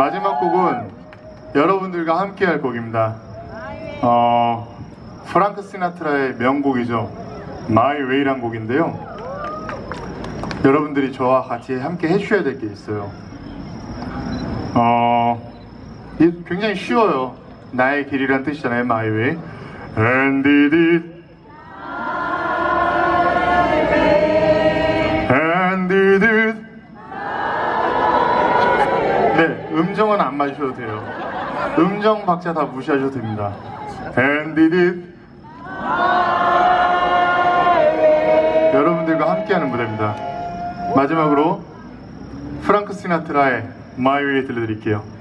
마지막 곡은 여러분들과 함께 할 곡입니다. 어, 프랑크 시나트라의 명곡이죠. My Way란 곡인데요. 여러분들이 저와 같이 함께 해주셔야 될 게 있어요. 어, 이 굉장히 쉬워요. 나의 길이란 뜻이잖아요. My Way. And it. 음정 박자 다 무시하셔도 됩니다. It. 여러분들과 함께하는 무대입니다. 마지막으로 프랑크 시나트라의 My Way 들려드릴게요.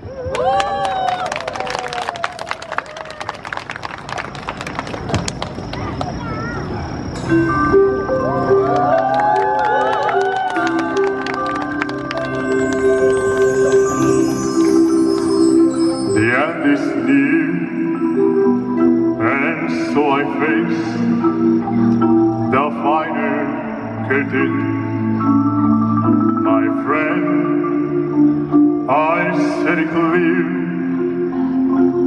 So I face the final curtain. My friend, I said it clear.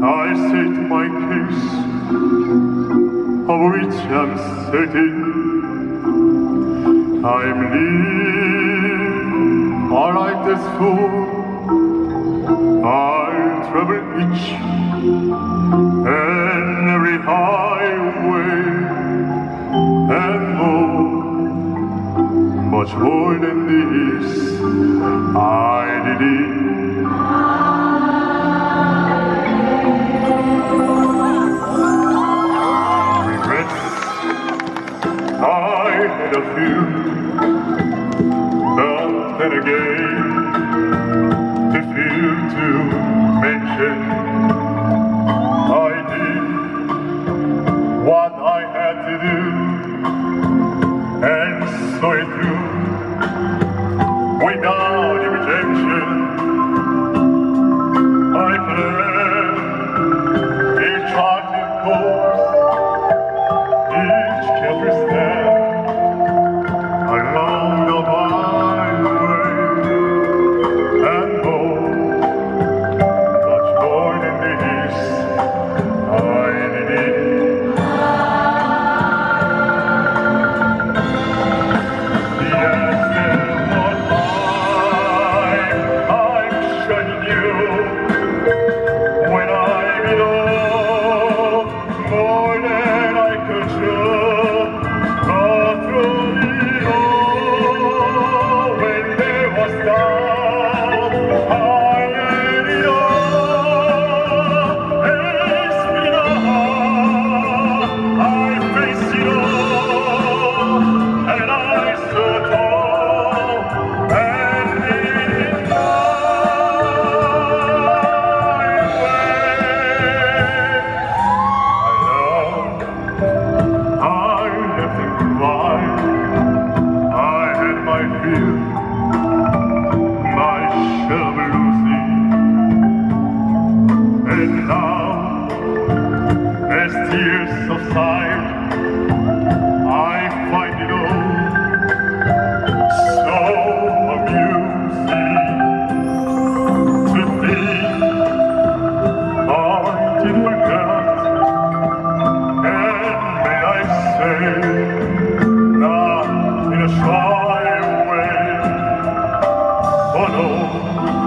I said my case, of which I'm certain. I'm near, like this fool. I travel each than this. I did it. Regrets, I had a few, but then again. If you to mention I did what I had to do. And saw it through now, as tears subside. follow